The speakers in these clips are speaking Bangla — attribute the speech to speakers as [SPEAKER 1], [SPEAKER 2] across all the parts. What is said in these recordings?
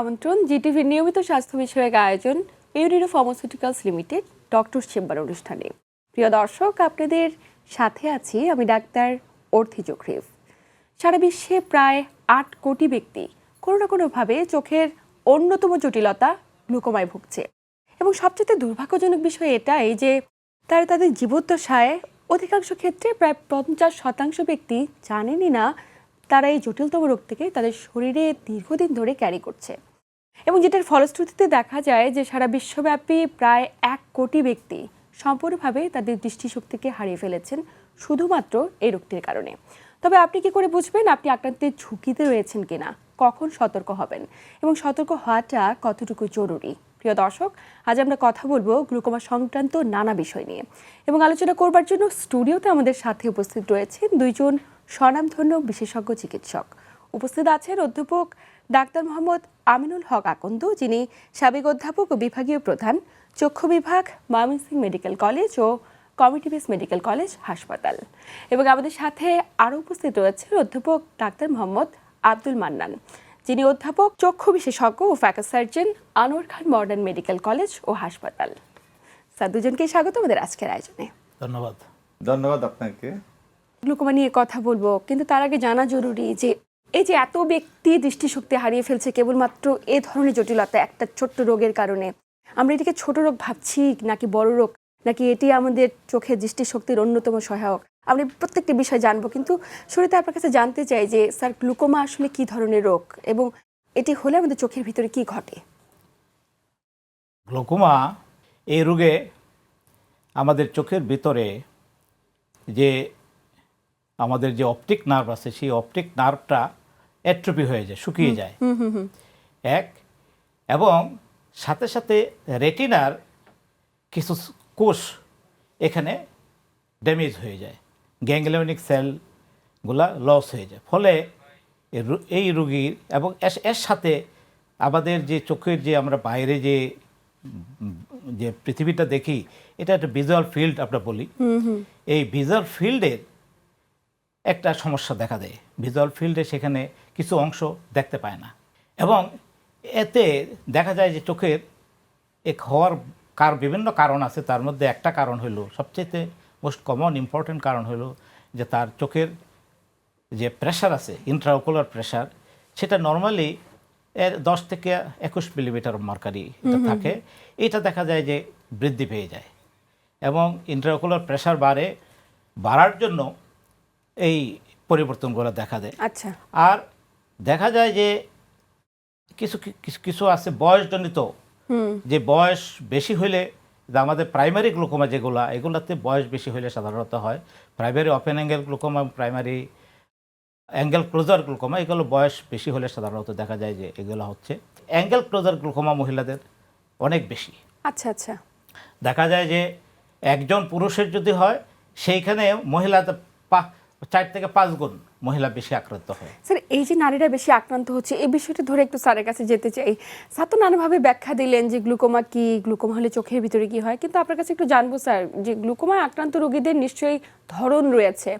[SPEAKER 1] আমন্ত্রণ জিটিভির নিয়মিত স্বাস্থ্য বিষয়ক আয়োজন ইউনিরো ফার্মাসিউটিক্যালস লিমিটেড ডক্টর চেম্বার অনুষ্ঠানে। প্রিয় দর্শক, আপনাদের সাথে আছি আমি ডাক্তার অর্থি চক্রিফ সারা বিশ্বে প্রায় আট কোটি ব্যক্তি কোনো না কোনোভাবে চোখের অন্যতম জটিলতা গ্লুকোমায় ভুগছে। এবং সবচেয়ে দুর্ভাগ্যজনক বিষয় এটাই যে তারা তাদের জীবদ্দশায় অধিকাংশ ক্ষেত্রে প্রায় পঞ্চাশ শতাংশ ব্যক্তি জানেনই না তারা এই জটিলতম রোগ থেকে তাদের শরীরে দীর্ঘদিন ধরে ক্যারি করছে। এবং যেটার ফলশ্রুতিতে দেখা যায় যে সারা বিশ্বব্যাপী প্রায় এক কোটি ব্যক্তি সম্পূর্ণভাবে তাদের দৃষ্টিশক্তিকে হারিয়ে ফেলেছেন শুধুমাত্র এই রোগটির কারণে। তবে আপনি কি করে বুঝবেন আপনি আক্রান্তের ঝুঁকিতে রয়েছেন কিনা? কখন সতর্ক হবেন? এবং সতর্ক হওয়াটা কতটুকু জরুরি? প্রিয় দর্শক, আজ আমরা কথা বলব গ্লুকোমা সংক্রান্ত নানা বিষয় নিয়ে। এবং আলোচনা করবার জন্য স্টুডিওতে আমাদের সাথে উপস্থিত রয়েছেন দুইজন স্বনামধন্য বিশেষজ্ঞ চিকিৎসক। উপস্থিত আছেন অধ্যাপক ডাক্তার মোহাম্মদ আমিনুল হক আকন্দ যিনি সাবেক অধ্যাপক ও বিভাগীয় প্রধান চক্ষু বিভাগ ময়মনসিংহ মেডিকেল কলেজ ও কমিটিভিস মেডিকেল কলেজ হাসপাতাল। এবং আমাদের সাথে আরও উপস্থিত রয়েছেন অধ্যাপক ডাক্তার মোহাম্মদ আব্দুল মান্নান যিনি অধ্যাপক চক্ষু বিশেষজ্ঞ ও ফ্যাকাস surgeon Anwar Khan modern medical college ও হাসপাতাল। স্যার দুজনকেই স্বাগত আমাদের আজকের আয়োজনে।
[SPEAKER 2] ধন্যবাদ।
[SPEAKER 3] ধন্যবাদ আপনাকে।
[SPEAKER 1] গ্লুকোমা নিয়ে কথা বলব কিন্তু তার আগে জানা জরুরি যে এই যে এত ব্যক্তি দৃষ্টিশক্তি হারিয়ে ফেলছে কেবলমাত্র এ ধরনের জটিলতা, একটা ছোট্ট রোগের কারণে। আমরা এটাকে ছোট রোগ ভাবছি নাকি বড় রোগ? নাকি এটি আমাদের চোখের দৃষ্টিশক্তির অন্যতম সহায়ক? আমরা প্রত্যেকটি বিষয় জানব, কিন্তু শুরুতে আপনার কাছে জানতে চাই যে, স্যার, গ্লুকোমা আসলে কি ধরনের রোগ? এবং এটি হলে আমাদের চোখের ভিতরে কি ঘটে?
[SPEAKER 2] গ্লুকোমা এই রোগে আমাদের চোখের ভিতরে যে, আমাদের যে অপটিক নার্ভ আছে, সেই অপটিক নার্ভটা অ্যাট্রোপি হয়ে যায় শুকিয়ে যায়। এক এবং সাথে সাথে রেটিনার কিছু কোষ এখানে ড্যামেজ হয়ে যায় গ্যাংলিওনিক সেলগুলা লস হয়ে যায়। ফলে এই রুগীর এবং এর- এর সাথে আমাদের যে চোখের যে আমরা বাইরে যে যে পৃথিবীটা দেখি এটা একটা ভিজুয়াল ফিল্ড আমরা বলি। এই ভিজুয়াল ফিল্ডের একটা সমস্যা দেখা দেয়। ভিজুয়াল ফিল্ডে সেখানে কিছু অংশ দেখতে পায় না। এবং এতে দেখা যায় যে চোখের এক হওয়ার কার বিভিন্ন কারণ আছে। তার মধ্যে একটা কারণ হলো সবচেয়ে মোস্ট কমন ইম্পর্টেন্ট কারণ হলো যে তার চোখের যে প্রেশার আছে ইন্ট্রাওকুলার প্রেশার সেটা নর্মালি এর দশ থেকে একুশ মিলিমিটার মার্কারি থাকে। এটা দেখা যায় যে বৃদ্ধি পেয়ে যায়। এবং ইন্ট্রাওকুলার প্রেশার বাড়ে বাড়ার জন্য এই পরিবর্তনগুলো দেখা দেয়।
[SPEAKER 1] আচ্ছা।
[SPEAKER 2] আর দেখা যায় যে কিছু কিছু- কিছু আছে বয়সজনিত। যে বয়স বেশি হইলে যে আমাদের প্রাইমারি গ্লুকোমা যেগুলা এগুলোতে বয়স বেশি হইলে সাধারণত হয়। Primary open angle glaucoma primary angle closure glaucoma এগুলো বয়স বেশি হলে সাধারণত দেখা যায় যে এগুলো হচ্ছে। অ্যাঙ্গেল ক্লোজার গ্লুকোমা মহিলাদের অনেক বেশি।
[SPEAKER 1] আচ্ছা আচ্ছা।
[SPEAKER 2] দেখা যায় যে একজন পুরুষের যদি হয় সেইখানে মহিলা পা চার থেকে পাঁচ গুণ। মহিলা বেশি আক্রান্ত হয়।
[SPEAKER 1] স্যার এই যে নারীরা বেশি আক্রান্ত হচ্ছে এই বিষয়টা ধরে একটু স্যারের কাছে যেতে চাই। স্যার তো নানাভাবে ব্যাখ্যা দিলেন যে গ্লুকোমা কি গ্লুকোমা হলে চোখের ভিতরে কি হয় কিন্তু আপনার কাছে একটু জানব স্যার যে গ্লুকোমায় আক্রান্ত রোগীদের নিশ্চয়ই ধরন রয়েছে।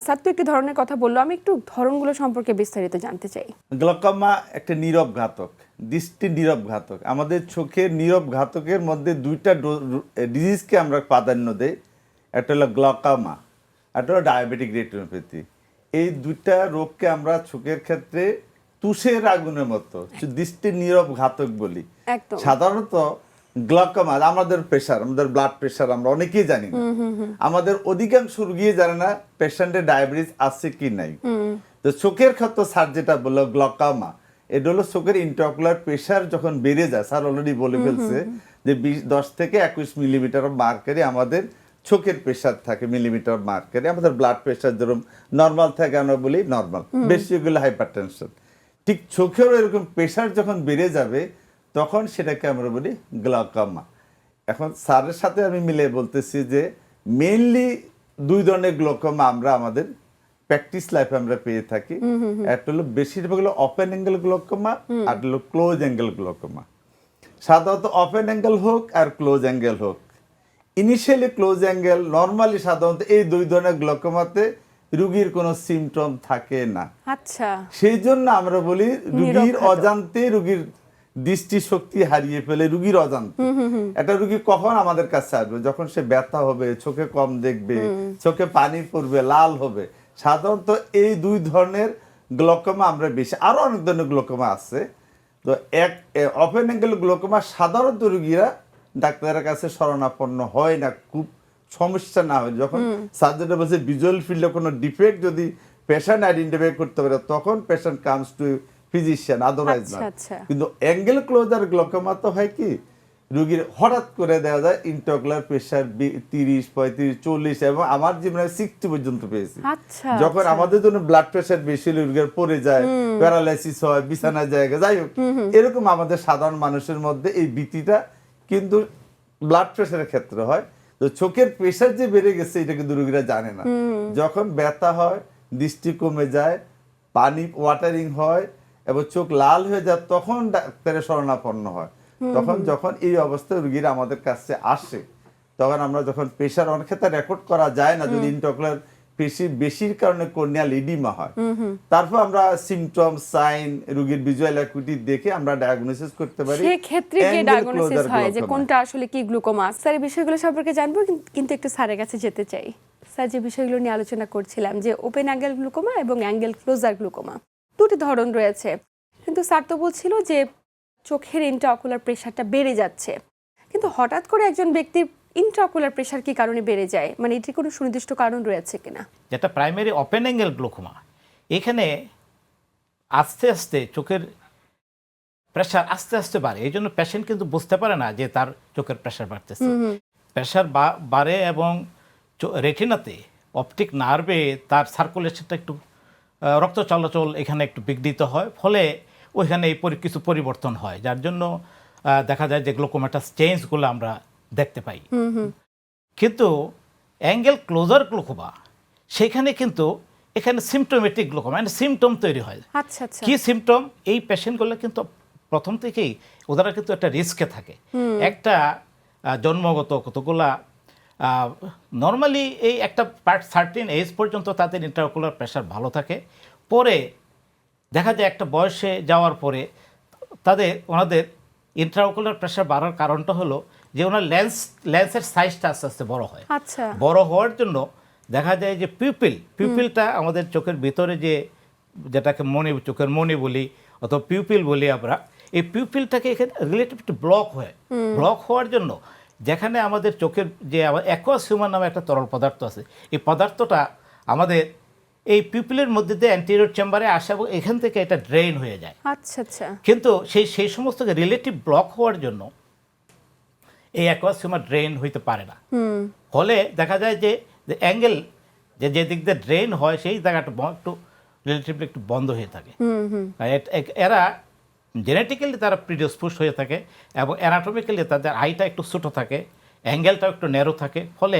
[SPEAKER 1] স্যার তো একটি ধরনের কথা বলল আমি একটু ধরনগুলো সম্পর্কে বিস্তারিত জানতে চাই।
[SPEAKER 3] গ্লকমা একটা নীরব ঘাতক দৃষ্টি নীরব ঘাতক। আমাদের চোখের নীরব ঘাতকের মধ্যে দুইটা ডিজিজকে আমরা প্রাধান্য দেই। একটা হলো গ্লকামা একটা হলো ডায়াবেটিক রেটিনোপ্যাথি এই দুইটা রোগকে আমরা চোখের ক্ষেত্রে তুষের আগুনের মতো দৃষ্টি নীরব ঘাতক বলি। সাধারণত গ্লকমা আমাদের প্রেশার আমাদের ব্লাড প্রেশার আমরা অনেকেই জানি না। আমাদের অধিকাংশ রুগী জানে না পেশেন্টের ডায়াবেটিস আছে কি নাই। তো চোখের ক্ষেত্রে স্যার যেটা বলল গ্লকামা এটা হলো চোখের ইন্টারকুলার প্রেশার যখন বেড়ে যায় স্যার অলরেডি বলে ফেলছে যে বিশ দশ থেকে একুশ মিলিমিটার মার্কারি আমাদের চোখের প্রেশার থাকে মিলিমিটার মার্কারে আমাদের ব্লাড প্রেশার যেরকম নর্মাল থাকে আমরা বলি নর্মাল বেশি হলে হাইপার টেনশন ঠিক চোখেরও এরকম প্রেশার যখন বেড়ে যাবে তখন সেটাকে আমরা বলি গ্লাকামা এখন স্যারের সাথে আমি মিলে বলতেছি যে মেইনলি দুই ধরনের গ্লোকোমা আমরা আমাদের প্র্যাকটিস লাইফে আমরা পেয়ে থাকি। একটা হলো বেশিরভাগ হলো ওপেন অ্যাঙ্গেল গ্লোকোমা আর হলো ক্লোজ অ্যাঙ্গেল গ্লোকোমা সাধারণত ওপেন অ্যাঙ্গেল হোক আর ক্লোজ অ্যাঙ্গেল হোক। ইনিশিয়ালি ক্লোজ অ্যাঙ্গেল নর্মালি সাধারণত এই দুই ধরনের গ্লোকোমাতে রুগীর কোনো সিমটম থাকে না।
[SPEAKER 1] আচ্ছা।
[SPEAKER 3] সেই জন্য আমরা বলি রুগীর অজান্তে রুগীর দৃষ্টি শক্তি হারিয়ে ফেলে রুগীর অজান্তে। একটা রুগী কখন আমাদের কাছে আসবে? যখন সে ব্যথা হবে চোখে কম দেখবে চোখে পানি পড়বে লাল হবে। সাধারণত এই দুই ধরনের গ্লোকোমা আমরা বেশি আরও অনেক ধরনের গ্লোকোমা আছে। তো এক ওপেন অ্যাঙ্গেল গ্লোকোমা সাধারণত রুগীরা ডাক্তারের কাছে শরণাপন্ন হয় না খুব সমস্যা না হয়। যখন সার্জনের বলছে ভিজুয়াল ফিল্ডে কোনো ডিফেক্ট যদি পেশেন্ট আইডেন্টিফাই করতে পারে তখন patient comes to physician otherwise না।
[SPEAKER 1] আচ্ছা।
[SPEAKER 3] কিন্তু অ্যাঙ্গেল ক্লোজার গ্লোকোমা তো হয় কি রুগীর হঠাৎ করে দেওয়া যায় ইন্টারকুলার প্রেশার তিরিশ পঁয়ত্রিশ চল্লিশ এবং আমার জীবনে সিক্সটি পর্যন্ত পেয়েছি।
[SPEAKER 1] আচ্ছা
[SPEAKER 3] যখন
[SPEAKER 1] আচ্ছা।
[SPEAKER 3] আমাদের জন্য ব্লাড প্রেশার বেশি রোগীর পড়ে যায় প্যারালাইসিস হয় বিছানায় জায়গা যাই হোক এরকম আমাদের সাধারণ মানুষের মধ্যে এই ভীতিটা কিন্তু ব্লাড প্রেশারের ক্ষেত্রে হয়। তো চোখের প্রেশার যে বেড়ে গেছে এটা কিন্তু রোগীরা জানে না। যখন ব্যথা হয় দৃষ্টি কমে যায় পানি ওয়াটারিং হয় এবং চোখ লাল হয়ে যায় তখন ডাক্তারের শরণাপন্ন হয়। তখন যখন এই অবস্থায় রুগীরা আমাদের কাছে আসে তখন আমরা যখন প্রেশার অনেক ক্ষেত্রে রেকর্ড করা যায় না যদি ইন্টারকুলার পেশি বেশির কারণে কর্নিয়াল ইডিমা হয়। তারপর আমরা সিমটম সাইন রোগীর ভিজুয়াল অ্যাকুইটি দেখে আমরা ডায়াগনোসিস করতে পারি।
[SPEAKER 1] সেক্ষেত্রে কি ডায়াগনোসিস হয় যে কোনটা আসলে কি গ্লুকোমা স্যার এই বিষয়গুলো সম্পর্কে জানব কিন্তু একটু স্যারের কাছে যেতে চাই। স্যার যে বিষয়গুলো নিয়ে আলোচনা করছিলাম যে ওপেন অ্যাঙ্গেল গ্লুকোমা এবং অ্যাঙ্গেল ক্লোজার গ্লুকোমা দুটি ধরন রয়েছে। কিন্তু স্যার তো বলছিল যে চোখের ইন্টারঅকুলার প্রেশারটা বেড়ে যাচ্ছে। কিন্তু হঠাৎ করে একজন ব্যক্তির ইন্টারঅকুলার প্রেশার কি কারণে বেড়ে যায়? মানে এটির কোনো সুনির্দিষ্ট কারণ রয়েছে কিনা?
[SPEAKER 2] যেটা প্রাইমারি ওপেন অ্যাঙ্গেল গ্লোকোমা এখানে আস্তে আস্তে চোখের প্রেশার আস্তে আস্তে বাড়ে। এই জন্য পেশেন্ট কিন্তু বুঝতে পারে না যে তার চোখের প্রেশার বাড়তেছে। প্রেশার বাড়ে এবং রেটিনাতে অপটিক নার্ভে তার সার্কুলেশনটা একটু রক্ত চলাচল এখানে একটু বিঘ্নিত হয়। ফলে ওইখানে এই কিছু পরিবর্তন হয়। যার জন্য দেখা যায় যে গ্লোকোমাটাস চেঞ্জগুলো আমরা দেখতে পাই। কিন্তু অ্যাঙ্গেল ক্লোজার গ্লোকোমা সেখানে কিন্তু এখানে সিমটোমেটিক গ্লোকোমা মানে সিমটম তৈরি হয়।
[SPEAKER 1] আচ্ছা আচ্ছা।
[SPEAKER 2] কি সিমটম এই পেশেন্টগুলো কিন্তু প্রথম থেকেই ওনারা কিন্তু একটা রিস্কে থাকে। একটা জন্মগত কতগুলা নর্মালি এই একটা পার্ট সার্টিন এজ পর্যন্ত তাদের ইন্টারকুলার প্রেশার ভালো থাকে। পরে দেখা যায় একটা বয়সে যাওয়ার পরে তাদের ওনাদের ইন্টারকুলার প্রেশার বাড়ার কারণটা হলো যে ওনার লেন্স লেন্সের সাইজটা আস্তে আস্তে বড় হয়।
[SPEAKER 1] আচ্ছা।
[SPEAKER 2] বড় হওয়ার জন্য দেখা যায় যে পিউপিল পিউপিলটা আমাদের চোখের ভিতরে যে যেটাকে মনে চোখের মনে বলি অথবা পিউপিল বলি আমরা এই পিউপিলটাকে এখানে রিলেটিভ ব্লক হয়। ব্লক হওয়ার জন্য যেখানে আমাদের চোখের যে অ্যাকোয়াস হিউমার নামে একটা তরল পদার্থ আছে এই পদার্থটা আমাদের এই পিপিলের মধ্যে দিয়ে অ্যান্টিরিয়র চেম্বারে আসে এবং এখান থেকে এটা ড্রেন হয়ে যায়।
[SPEAKER 1] আচ্ছা আচ্ছা।
[SPEAKER 2] কিন্তু সেই সেই সমস্ত রিলেটিভ ব্লক হওয়ার জন্য এই অ্যাকোয়াস হিউমার ড্রেন হইতে পারে না। ফলে দেখা যায় যে অ্যাঙ্গেল যে যে দিক দিয়ে ড্রেন হয় সেই জায়গাটা একটু রিলেটিভলি একটু বন্ধ হয়ে থাকে। এরা জেনেটিক্যালি তারা প্রিডিসপুস হয়ে থাকে এবং অ্যানাটমিক্যালি তাদের আইটা একটু ছোটো থাকে অ্যাঙ্গেলটাও একটু ন্যারো থাকে। ফলে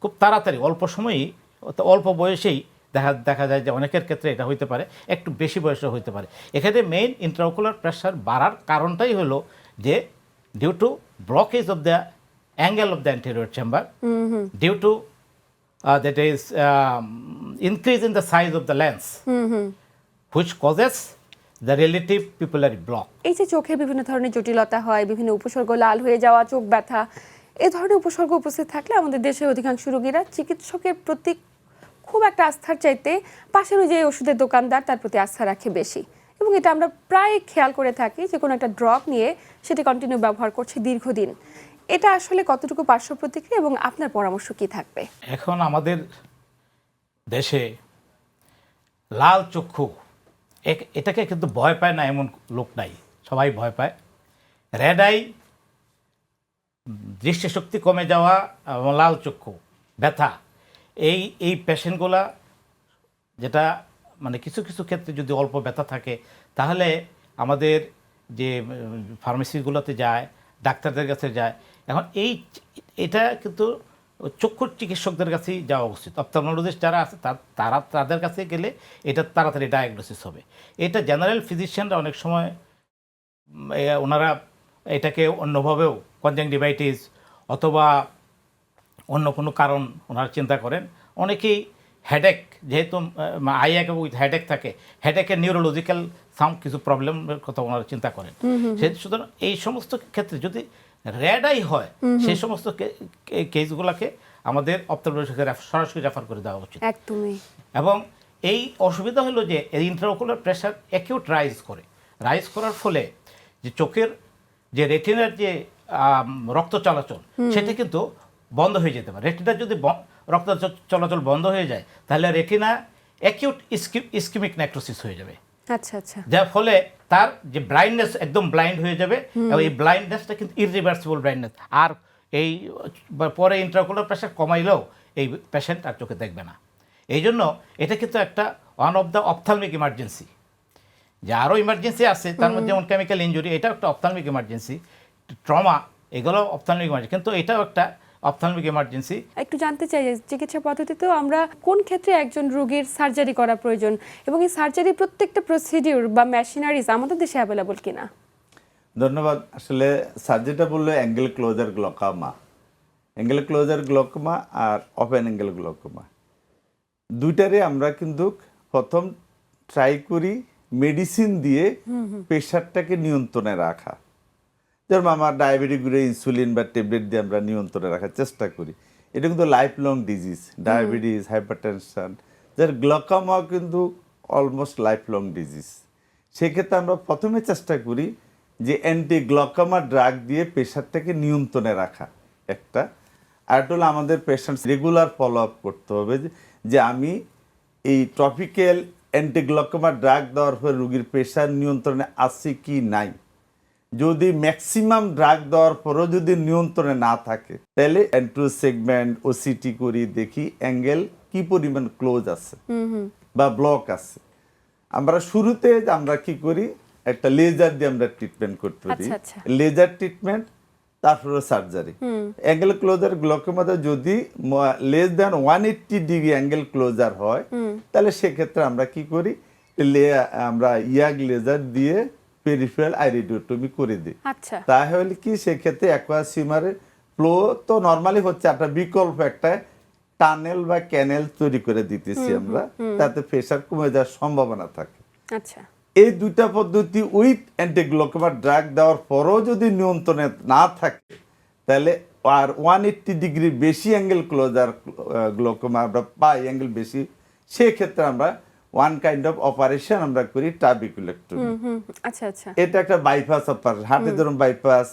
[SPEAKER 2] খুব তাড়াতাড়ি অল্প সময়েই অল্প বয়সেই দেখা দেখা যায় যে অনেকের ক্ষেত্রে এটা হইতে পারে একটু বেশি বয়সে হইতে পারে। এখানে মেইন ইন্ট্রাকুলার প্রেশার বাড়ার কারণটাই হলো যে due to blockage of the angle of the anterior chamber due to uh, that is um, increase in the size of the lens, mm-hmm. which causes the relative pupillary block.
[SPEAKER 1] এই যে চোখে বিভিন্ন ধরনের জটিলতা হয় বিভিন্ন উপসর্গ লাল হয়ে যাওয়া চোখ ব্যথা এ ধরনের উপসর্গ উপস্থিত থাকলে আমাদের দেশের অধিকাংশ রোগীরা চিকিৎসকের প্রতি খুব একটা আস্থার চাইতে পাশের ওই যে ওষুধের দোকানদার তার প্রতি আস্থা রাখে বেশি এবং এটা আমরা প্রায় খেয়াল করে থাকি যে কোনো একটা ড্রপ নিয়ে সেটি কন্টিনিউ ব্যবহার করছে দীর্ঘদিন। এটা আসলে কতটুকু পার্শ্ব প্রতিক্রিয়া এবং আপনার পরামর্শ কি থাকবে?
[SPEAKER 2] এখন আমাদের দেশে লাল চক্ষু এটাকে কিন্তু ভয় পায় না এমন লোক নাই, সবাই ভয় পায়। রেড আই দৃষ্টিশক্তি কমে যাওয়া এবং লাল চক্ষু, ব্যথা, এই এই পেশেন্টগুলা যেটা মানে কিছু কিছু ক্ষেত্রে যদি অল্প ব্যথা থাকে, তাহলে আমাদের যে ফার্মেসিগুলোতে যায়, ডাক্তারদের কাছে যায়, এখন এই এটা কিন্তু চক্ষুর চিকিৎসকদের কাছেই যাওয়া উচিত। অপথলমোলজিস্ট যারা আছে, তারা তাদের কাছে গেলে এটা তাড়াতাড়ি ডায়াগনোসিস হবে। এটা জেনারেল ফিজিশিয়ানরা অনেক সময় ওনারা এটাকে অন্যভাবেও কনজাংটিভাইটিস অথবা অন্য কোনো কারণ ওনারা চিন্তা করেন। অনেকেই হেডেক যেহেতু আই এক উইথ হেডেক থাকে হেডেকের নিউরোলজিক্যাল সাম কিছু প্রবলেমের কথা ওনারা চিন্তা করেন। সে সুতরাং এই সমস্ত ক্ষেত্রে যদি রেডাই হয় সেই সমস্ত কেসগুলোকে আমাদের অপ্তমকে সরাসরি রেফার করে দেওয়া উচিত।
[SPEAKER 1] একদমই।
[SPEAKER 2] এবং এই অসুবিধা হলো যে এই ইন্টারওকুলার প্রেশার অ্যাকিউট রাইজ করে। রাইজ করার ফলে যে চোখের যে রেটিনার যে রক্ত চলাচল সেটা কিন্তু বন্ধ হয়ে যেতে পারে। রেটিনার যদি রক্ত চলাচল বন্ধ হয়ে যায় তাহলে রেটিনা অ্যাকিউট ইস্কিমিক নেক্রোসিস হয়ে যাবে।
[SPEAKER 1] আচ্ছা আচ্ছা।
[SPEAKER 2] যার ফলে তার যে ব্লাইন্ডনেস একদম ব্লাইন্ড হয়ে যাবে এবং এই ব্লাইন্ডনেসটা কিন্তু ইরিভার্সিবল ব্লাইন্ডনেস আর এই পরে ইন্টারকুলার প্রেশার কমাইলেও এই পেশেন্ট আর চোখে দেখবে না। এই জন্য এটা কিন্তু একটা one of the ophthalmic emergency যে আরও ইমার্জেন্সি আছে তার মধ্যে যেমন কেমিক্যাল ইঞ্জুরি এটাও একটা অপথালমিক ইমার্জেন্সি ট্রমা এগুলো অপথালমিক ইমার্জেন্সি কিন্তু এটাও একটা অপথালমিক ইমার্জেন্সি
[SPEAKER 1] একটু জানতে চাই চিকিৎসা পদ্ধতিতেও আমরা কোন ক্ষেত্রে একজন রোগীর সার্জারি করা প্রয়োজন এবং এই সার্জারি প্রত্যেকটা প্রসিডিউর বা মেশিনারিজ আমাদের দেশে অ্যাভেলেবল কিনা?
[SPEAKER 3] ধন্যবাদ। আসলে সার্জারিটা বলল angle closure glaucoma angle closure glaucoma আর ওপেন অ্যাঙ্গেল গ্লকমা দুইটারে আমরা কিন্তু প্রথম ট্রাই করি মেডিসিন দিয়ে প্রেশারটাকে নিয়ন্ত্রণে রাখা। যেমন আমার ডায়াবেটিসগুলো ইনসুলিন বা ট্যাবলেট দিয়ে আমরা নিয়ন্ত্রণে রাখার চেষ্টা করি। এটা কিন্তু life long disease diabetes hypertension যার গ্লকামাও কিন্তু অলমোস্ট লাইফ লং ডিজিজ সেক্ষেত্রে আমরা প্রথমে চেষ্টা করি যে অ্যান্টি গ্লকামা ড্রাগ দিয়ে প্রেশারটাকে নিয়ন্ত্রণে রাখা একটা। আর একটা হলো আমাদের পেশেন্টস রেগুলার ফলো আপ করতে হবে যে- আমি এই টপিক্যাল অ্যান্টিগ্লকোমা ড্রাগ দেওয়ার পরে রুগীর প্রেশার নিয়ন্ত্রণে আছে কি নাই। যদি ম্যাক্সিমাম ড্রাগ দেওয়ার পরও যদি নিয়ন্ত্রণে না থাকে তাহলে অ্যান্ট্রো সেগমেন্ট ও সিটি করি দেখি অ্যাঙ্গেল কি পরিমাণ ক্লোজ আছে বা ব্লক আছে। আমরা শুরুতে আমরা কি করি একটা লেজার দিয়ে আমরা ট্রিটমেন্ট করতে পারি।
[SPEAKER 1] আচ্ছা।
[SPEAKER 3] লেজার ট্রিটমেন্ট তারপরে সার্জারি অ্যাঙ্গেল ক্লোজার গ্লকোমাতে যদি less than one eighty degree angle closure হয় তাহলে সেক্ষেত্রে আমরা কি করি আমরা ইয়াগ লেজার দিয়ে পেরিফেরাল আইরিডিওটমি করে দিই
[SPEAKER 1] আচ্ছা।
[SPEAKER 3] তাহলে কি সেক্ষেত্রে অ্যাকোয়াসিমারের ফ্লো তো নর্মালি হচ্ছে একটা বিকল্প একটা টানেল বা ক্যানেল তৈরি করে দিতেছি আমরা তাতে প্রেশার কমে যাওয়ার সম্ভাবনা থাকে।
[SPEAKER 1] আচ্ছা।
[SPEAKER 3] এই দুইটা পদ্ধতি উইথ অ্যান্টিগ্লোকোমা ড্রাগ দেওয়ার পরও যদি নিয়ন্ত্রণে না থাকে তাহলে আর ওয়ান এইট্টি ডিগ্রি বেশি অ্যাঙ্গেল ক্লোজার গ্লোকোমা আমরা পাই অ্যাঙ্গেল বেশি সেক্ষেত্রে আমরা ওয়ান কাইন্ড অফ অপারেশন আমরা করি টাবিকুলেক্টমি
[SPEAKER 1] আচ্ছা আচ্ছা।
[SPEAKER 3] এটা একটা বাইপাস অপারেশন হার্টে ধরুন বাইপাস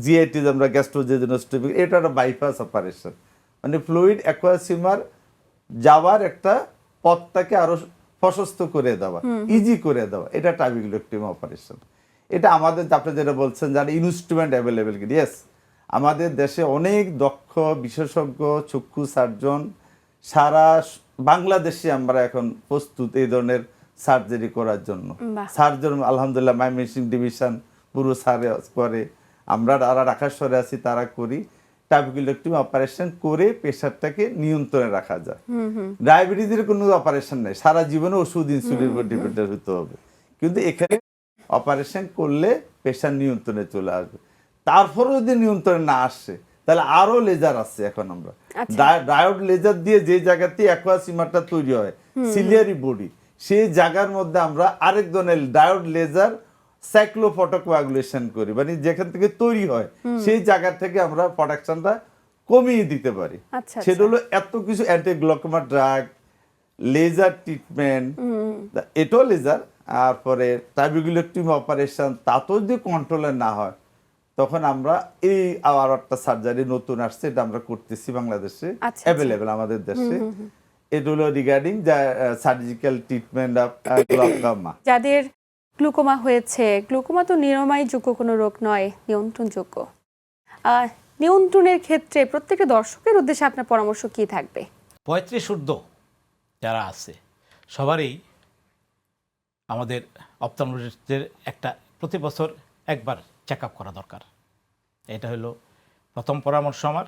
[SPEAKER 3] জিআইটি আমরা গ্যাস্ট্রোজেনোস্টোমি এটা একটা বাইপাস অপারেশন মানে ফ্লুইড অ্যাকোয়াসিমার যাওয়ার একটা পথটাকে আরও প্রশস্ত করে দেওয়া ইজি করে দেওয়া। এটা টাবিকুলেক্টমি অপারেশন এটা আমাদের আপনি যেটা বলছেন যারা ইনস্ট্রুমেন্ট অ্যাভেলেবেল ইয়েস আমাদের দেশে অনেক দক্ষ বিশেষজ্ঞ চক্ষু সার্জন সারা বাংলাদেশে আমরা এখন প্রস্তুত এই ধরনের সার্জারি করার জন্য। সার্জন আলহামদুলিল্লাহ মাই মেশিন ডিভিশন পুরো সারে করে। আমরা যারা রাখাশ্বরে আছি তারা করি। টাবিকুলেক্টমি অপারেশন করে প্রেশারটাকে নিয়ন্ত্রণে রাখা যায়। ডায়াবেটিসের কোনো অপারেশন নেই। সারা জীবনে ওষুধ ইনসুলিন উপর ডিপেন্ডেন্ট হতে হবে। কিন্তু এখানে অপারেশন করলে প্রেশার নিয়ন্ত্রণে চলে আসবে। তারপরে যদি নিয়ন্ত্রণে না আসে তাহলে আরও লেজার আছে এখন আমরা।
[SPEAKER 1] আচ্ছা।
[SPEAKER 3] ডায়োড লেজার দিয়ে যে জায়গাতে অ্যাকোয়াসিমারটা তৈরি হয় সিলিয়ারি বডি সেই জায়গার মধ্যে আমরা আরেক ধরনের ডায়োড লেজার সাইক্লোফটোকোয়াগুলেশন করি মানে যেখান থেকে তৈরি হয় সেই জায়গা থেকে আমরা প্রোডাকশনটা কমিয়ে দিতে পারি।
[SPEAKER 1] আচ্ছা,
[SPEAKER 3] সেটা হলো এত কিছু anti glaucoma drug laser treatment এটাও লেজার আর পরে টাইবিগুলেক্টিভ অপারেশন তাতেও যদি কন্ট্রোলে না হয় তখন আমরা এই আবার একটা সার্জারি নতুন আসছে এটা আমরা করতেছি বাংলাদেশে
[SPEAKER 1] আচ্ছা।
[SPEAKER 3] অ্যাভেলেবেল আমাদের দেশে। এটা হলো regarding the surgical treatment of glaucoma
[SPEAKER 1] যাদের গ্লুকোমা হয়েছে গ্লুকোমা তো নিরাময়যোগ্য কোনো রোগ নয় নিয়ন্ত্রণযোগ্য। নিয়ন্ত্রণের ক্ষেত্রে প্রত্যেকটা দর্শকের উদ্দেশ্যে আপনার পরামর্শ কি থাকবে?
[SPEAKER 2] পঁয়ত্রিশ ঊর্ধ্ব যারা আছে সবারই আমাদের অপথলমোলজিস্টদের একটা প্রতি বছর একবার চেক আপ করা দরকার। এটা হলো প্রথম পরামর্শ আমার।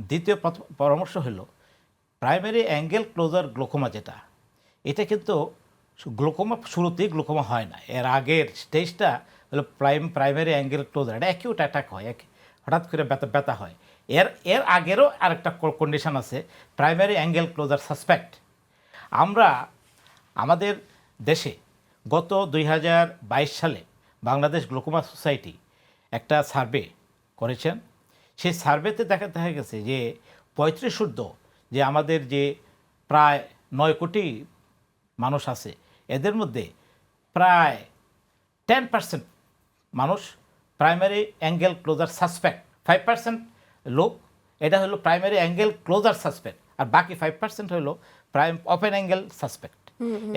[SPEAKER 2] দ্বিতীয় পরামর্শ হলো প্রাইমারি অ্যাঙ্গেল ক্লোজার গ্লোকোমা যেটা, এটা কিন্তু গ্লোকোমা শুরুতেই গ্লোকোমা হয় না। এর আগের স্টেজটা হলো প্রাইম প্রাইমারি অ্যাঙ্গেল ক্লোজার এটা অ্যাকিউট অ্যাটাক হয়, এক- হঠাৎ করে ব্যথা ব্যথা হয়। এর এর আগেরও আরেকটা কন্ডিশন আছে প্রাইমারি অ্যাঙ্গেল ক্লোজার সাসপেক্ট আমরা, আমাদের দেশে গত দুই হাজার বাইশ সালে বাংলাদেশ গ্লোকোমা সোসাইটি একটা সার্ভে করেছেন। সেই সার্ভেতে দেখা দেখা গেছে যে পঁয়ত্রিশ ঊর্ধ্ব যে আমাদের যে প্রায় নয় কোটি মানুষ আছে এদের মধ্যে প্রায় টেন পার্সেন্ট মানুষ primary angle closure suspect five percent লোক এটা হলো প্রাইমারি অ্যাঙ্গেল ক্লোজার সাসপেক্ট আর বাকি ফাইভ পার্সেন্ট হলো প্রাইম ওপেন অ্যাঙ্গেল সাসপেক্ট।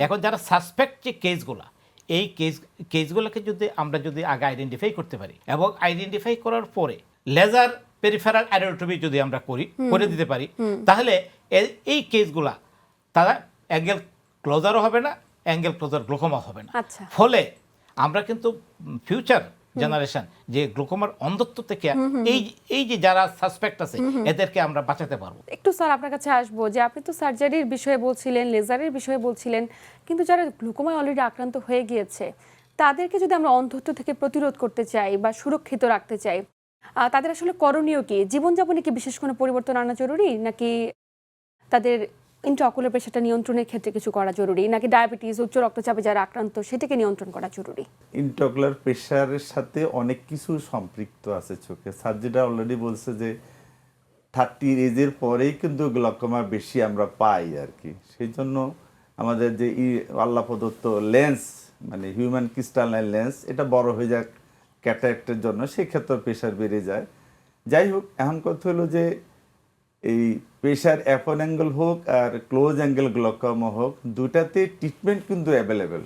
[SPEAKER 2] এখন যারা সাসপেক্ট যে কেসগুলা এই কেস কেসগুলোকে যদি আমরা যদি আগে আইডেন্টিফাই করতে পারি এবং আইডেন্টিফাই করার পরে লেজার পেরিফেরাল অ্যারোটমি যদি আমরা করি করে দিতে পারি তাহলে এই কেসগুলা তারা অ্যাঙ্গেল ক্লোজারও হবে না অ্যাঙ্গেল ক্লোজার গ্লোকোমা হবে না।
[SPEAKER 1] আচ্ছা।
[SPEAKER 2] ফলে আমরা কিন্তু ফিউচার জেনারেশন যে গ্লোকোমার অন্ধত্ব থেকে এই এই যে যারা সাসপেক্ট আছে এদেরকে আমরা বাঁচাতে পারব।
[SPEAKER 1] একটু স্যার আপনার কাছে আসব যে আপনি তো সার্জারির বিষয়ে বলছিলেন লেজারের বিষয়ে বলছিলেন কিন্তু যারা গ্লুকোমায় অলরেডি আক্রান্ত হয়ে গিয়েছে তাদেরকে যদি আমরা অন্ধত্ব থেকে প্রতিরোধ করতে চাই বা সুরক্ষিত রাখতে চাই তাদের আসলে করণীয় কি? জীবনযাপনে কি বিশেষ কোনো পরিবর্তন আনা জরুরি নাকি তাদের ইন্ট্রাঅকুলার প্রেশারটা নিয়ন্ত্রণের ক্ষেত্রে কিছু করা জরুরি, নাকি ডায়াবেটিস, উচ্চ রক্তচাপে যারা আক্রান্ত সেটাকে নিয়ন্ত্রণ করা জরুরি?
[SPEAKER 3] ইন্টকুলার প্রেশারের সাথে অনেক কিছু সম্পৃক্ত আছে চোখে। সার্জিটা অলরেডি বলছে যে থার্টি এজের পরেই কিন্তু গ্লকোমা বেশি আমরা পাই আর কি। সেই জন্য আমাদের যে ই আল্লাহ প্রদত্ত লেন্স মানে হিউম্যান ক্রিস্টালাইন লেন্স এটা বড় হয়ে যাক ক্যাটারেক্টের জন্য, সেক্ষেত্রে প্রেশার বেড়ে যায়। যাই হোক, এখন কথা হলো যে এই প্রেশার অ্যাপন অ্যাঙ্গেল হোক আর ক্লোজ অ্যাঙ্গেল গ্লকোমা হোক দুটাতে ট্রিটমেন্ট কিন্তু অ্যাভেলেবেল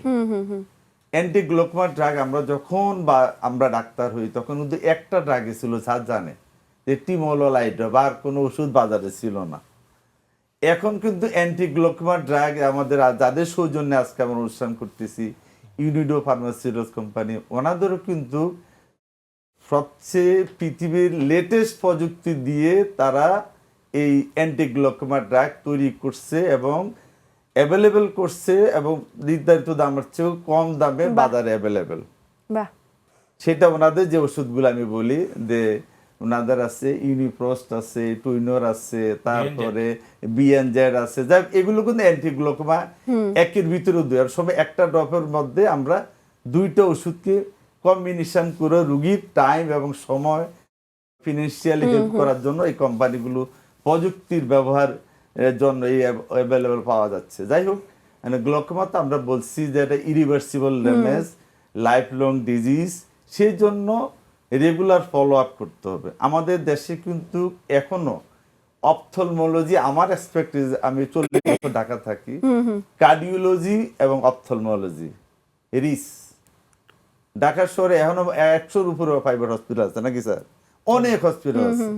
[SPEAKER 3] অ্যান্টি গ্লোকমা ড্রাগ আমরা যখন বা আমরা ডাক্তার হই তখন কিন্তু একটা ড্রাগই ছিল স্যার জানে যে টিমোলোলাইড বা আর কোনো ওষুধ বাজারে ছিল না। এখন কিন্তু অ্যান্টি গ্লোকমা ড্রাগ আমাদের যাদের সৌজন্যে আজকে আমরা অনুষ্ঠান করতেছি ইউনিডো ফার্মাসিউটিক্যালস কোম্পানি ওনাদেরও কিন্তু সবচেয়ে পৃথিবীর লেটেস্ট প্রযুক্তি দিয়ে তারা এই অ্যান্টি গ্লোকোমা ড্রাগ তৈরি করছে এবং অ্যাভেলেবেল করছে এবং নির্ধারিত দামের চেয়েও কম দামে বাজারে অ্যাভেলেবেল সেটা ওনাদের যে ওষুধগুলো আমি বলি যে ওনাদের আছে ইউনিপ্রোস্ট আছে টুইনোর আছে তারপরে বিএনজেড আছে। যাই এগুলো কিন্তু অ্যান্টিগ্লোকোমা একের ভিতরে দুই। আর সবাই একটা ড্রপের মধ্যে আমরা দুইটা ওষুধকে কম্বিনেশন করে রুগীর টাইম এবং সময় ফিনান্সিয়ালি হেল্প করার জন্য এই কোম্পানিগুলো প্রযুক্তির ব্যবহার এর জন্য এই অ্যাভেলেবল পাওয়া যাচ্ছে। যাই হোক মানে গ্লোকোমা তো আমরা বলছি যে এটা irreversible damage life long disease সেই জন্য রেগুলার ফলো আপ করতে হবে। আমাদের দেশে কিন্তু এখনও অপথলমোলজি আমার এক্সপেক্ট আমি চল্লিশ বছর ঢাকা থাকি কার্ডিওলজি এবং অপথলমোলজি রিস। ঢাকা শহরে এখনও একশোর উপরে প্রাইভেট হসপিটাল আছে নাকি স্যার? অনেক হসপিটাল আছে।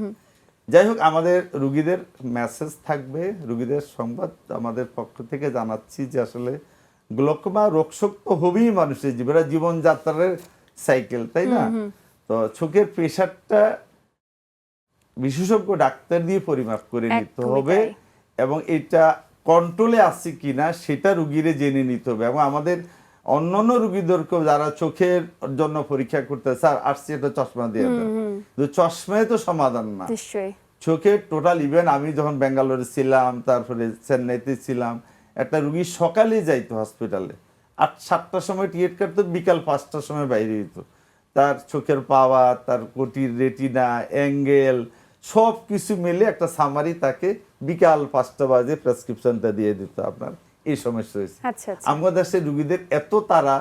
[SPEAKER 3] যাই হোক আমাদের রুগীদের মেসেজ থাকবে রুগীদের সংবাদ আমাদের পক্ষ থেকে জানাচ্ছি যে আসলে গ্লোকোমা রোগশোক তো হবেই মানুষের জীবনে জীবনযাত্রার সাইকেল তাই না? তো চোখের প্রেশারটা বিশেষজ্ঞ ডাক্তার দিয়ে পরিমাপ করে নিতে হবে এবং এটা কন্ট্রোলে আছে কিনা সেটা রুগীরে জেনে নিতে হবে এবং আমাদের অন্যান্য রুগীদেরকে যারা চোখের জন্য পরীক্ষা করতে স্যার আসছে এটা চশমা দিয়ে চশমায় তো সমাধান না।
[SPEAKER 1] নিশ্চয়ই।
[SPEAKER 3] চোখের টোটাল ইভেন আমি যখন ব্যাঙ্গালোরে ছিলাম তারপরে চেন্নাইতে ছিলাম একটা রুগী সকালে যাইতো হসপিটালে আট সাতটার সময় টিকিট কাটতো বিকাল পাঁচটার সময় বাইরে যেত তার চোখের পাওয়া তার কোটির রেটিনা অ্যাঙ্গেল সব কিছু মিলে একটা সামারি তাকে বিকাল পাঁচটা বাজে প্রেসক্রিপশনটা দিয়ে দিত আপনার। এই সমস্যা হয়েছে।
[SPEAKER 1] আচ্ছা আচ্ছা।
[SPEAKER 3] আমাদের দেশে রুগীদের এত তারা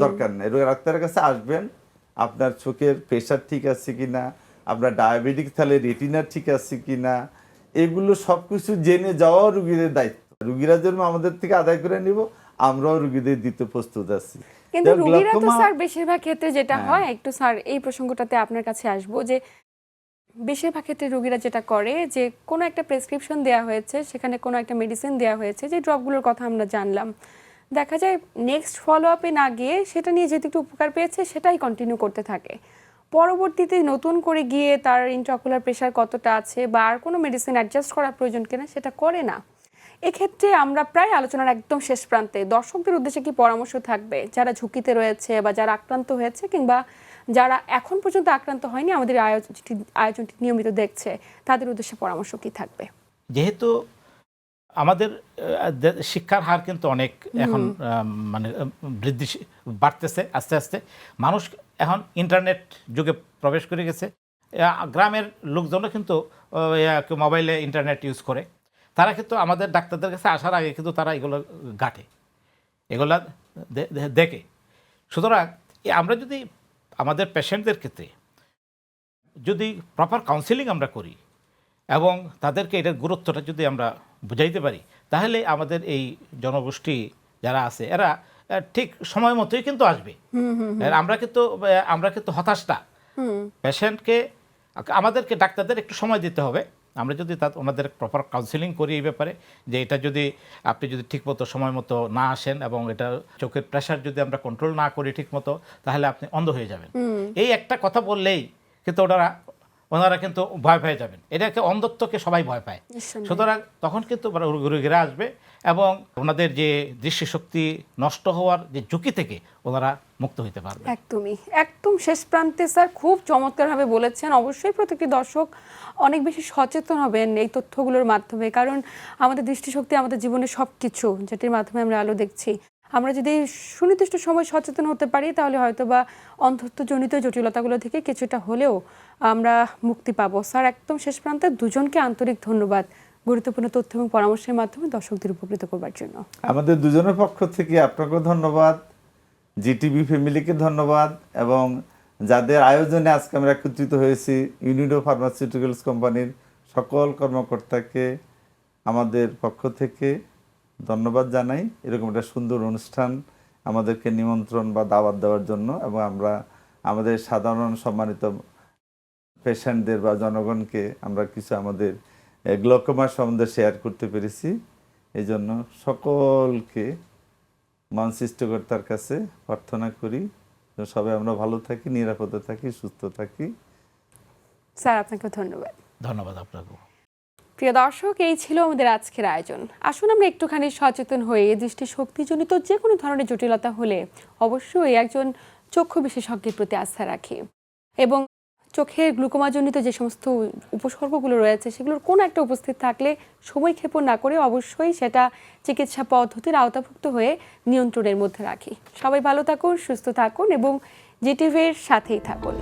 [SPEAKER 3] দরকার নেই। রোগী ডাক্তারের কাছে আসবেন আপনার চোখের প্রেশার ঠিক আছে কিনা আপনার ডায়াবেটিক তাহলে রেটিনা ঠিক আছে কিনা? এগুলো সবকিছু জেনে যাওয়া রুগীদের দায়িত্ব। রুগীরা জন্য আমাদের থেকে আদায় করে নিব আমরাও রুগীদের দিতে প্রস্তুত আছি।
[SPEAKER 1] কিন্তু রোগীরা তো স্যার বেশিরভাগ ক্ষেত্রে যেটা
[SPEAKER 3] হ্যাঁ।
[SPEAKER 1] হয় একটু স্যার এই প্রসঙ্গটাতে আপনার কাছে আসব যে বেশিরভাগ ক্ষেত্রে রোগীরা যেটা করে যে কোনো একটা প্রেসক্রিপশন দেওয়া হয়েছে সেখানে কোনো একটা মেডিসিন দেওয়া হয়েছে যে ড্রপগুলোর কথা আমরা জানলাম। দেখা যায় নেক্সট ফলো আপে না গিয়ে সেটা নিয়ে যেহেতু একটু উপকার পেয়েছে সেটাই কন্টিনিউ করতে থাকে। পরবর্তীতে নতুন করে গিয়ে তার ইন্ট্রাকুলার প্রেশার কতটা আছে বা আর কোনো মেডিসিন অ্যাডজাস্ট করার প্রয়োজন কিনা সেটা করে না। এক্ষেত্রে আমরা প্রায় আলোচনার একদম শেষ প্রান্তে। দর্শকদের উদ্দেশ্যে কি পরামর্শ থাকবে? যারা ঝুঁকিতে রয়েছে বা যারা আক্রান্ত হয়েছে কিংবা যারা এখন পর্যন্ত আক্রান্ত হয়নি আমাদের আয়োজনটি আয়োজনটি নিয়মিত দেখছে তাদের উদ্দেশ্যে পরামর্শ কি থাকবে?
[SPEAKER 2] যেহেতু আমাদের শিক্ষার হার কিন্তু অনেক এখন মানে বৃদ্ধি বাড়তেছে আস্তে আস্তে। মানুষ এখন ইন্টারনেট যুগে প্রবেশ করে গেছে। গ্রামের লোকজনও কিন্তু মোবাইলে ইন্টারনেট ইউজ করে। তারা কিন্তু আমাদের ডাক্তারদের কাছে আসার আগে কিন্তু তারা এগুলো ঘাটে। এগুলা দেখে। সুতরাং আমরা যদি আমাদের পেশেন্টদের ক্ষেত্রে যদি প্রপার কাউন্সিলিং আমরা করি এবং তাদেরকে এটার গুরুত্বটা যদি আমরা বুঝাইতে পারি, তাহলে আমাদের এই জনগোষ্ঠী যারা আছে, এরা ঠিক সময় মতোই কিন্তু আসবে। আমরা কিন্তু আমরা কিন্তু হতাশ না। পেশেন্টকে আমাদেরকে ডাক্তারদের একটু সময় দিতে হবে। আমরা যদি তা ওনাদের প্রপার কাউন্সিলিং করি এই ব্যাপারে যে এটা যদি আপনি যদি ঠিকমতো সময় মতো না আসেন এবং এটা চোখের প্রেশার যদি আমরা কন্ট্রোল না করি ঠিকমতো তাহলে আপনি অন্ধ হয়ে যাবেন। এই একটা কথা বললেই কিন্তু ওনারা ওনারা কিন্তু ভয় পেয়ে যাবেন। এটাকে অন্ধত্বকে সবাই ভয় পায়। সুতরাং তখন কিন্তু রোগীরা আসবে এবং ওনাদের যে দৃষ্টিশক্তি নষ্ট হওয়ার যে ঝুঁকি থেকে ওনারা মুক্ত হতে পারবে।
[SPEAKER 1] একদমই। একদম শেষ প্রান্তে স্যার খুব চমৎকারভাবে বলেছেন। অবশ্যই প্রত্যেকটি দর্শক অনেক বেশি সচেতন হবেন এই তথ্যগুলোর মাধ্যমে। কারণ আমাদের দৃষ্টিশক্তি আমাদের জীবনে সব কিছু যেটির মাধ্যমে আমরা আলো দেখছি। আমরা যদি সুনির্দিষ্ট সময় সচেতন হতে পারি তাহলে হয়তো বা অন্ধত্বজনিত জটিলতাগুলো থেকে কিছুটা হলেও আমরা মুক্তি পাবো। স্যার, একদম শেষ প্রান্তে দুজনকে আন্তরিক ধন্যবাদ গুরুত্বপূর্ণ তথ্য এবং পরামর্শের মাধ্যমে দর্শকদের উপকৃত করবার জন্য।
[SPEAKER 3] আমাদের দুজনের পক্ষ থেকে আপনাকেও ধন্যবাদ, জিটিভি ফ্যামিলিকে ধন্যবাদ এবং যাদের আয়োজনে আজকে আমরা একত্রিত হয়েছি ইউনিডো ফার্মাসিউটিক্যালস কোম্পানির সকল কর্মকর্তাকে আমাদের পক্ষ থেকে ধন্যবাদ জানাই। এরকম একটা সুন্দর অনুষ্ঠান আমাদেরকে নিমন্ত্রণ বা দাওয়াত দেওয়ার জন্য এবং আমরা আমাদের সাধারণ সম্মানিত পেশেন্টদের বা জনগণকে আমরা কিছু আমাদের গ্লোকোমার সম্বন্ধে শেয়ার করতে পেরেছি। এই জন্য সকলকে মান সৃষ্টিকর্তার কাছে প্রার্থনা করি সবাই আমরা ভালো থাকি নিরাপদে থাকি সুস্থ থাকি।
[SPEAKER 1] স্যার আপনাকে ধন্যবাদ।
[SPEAKER 2] ধন্যবাদ আপনাকে
[SPEAKER 1] প্রিয় দর্শক এই ছিল আমাদের আজকের আয়োজন। আসুন আমরা একটুখানি সচেতন হয়ে দৃষ্টি শক্তিজনিত যে কোনো ধরনের জটিলতা হলে অবশ্যই একজন চক্ষু বিশেষজ্ঞের প্রতি আস্থা রাখি। এবং চোখের গ্লুকোমাজনিত যে সমস্ত উপসর্গগুলো রয়েছে, সেগুলোর কোনো একটা উপস্থিত থাকলে সময় ক্ষেপণ না করে অবশ্যই সেটা চিকিৎসা পদ্ধতির আওতাভুক্ত হয়ে নিয়ন্ত্রণের মধ্যে রাখি। সবাই ভালো থাকুন, সুস্থ থাকুন এবং জিটিভির সাথেই থাকুন।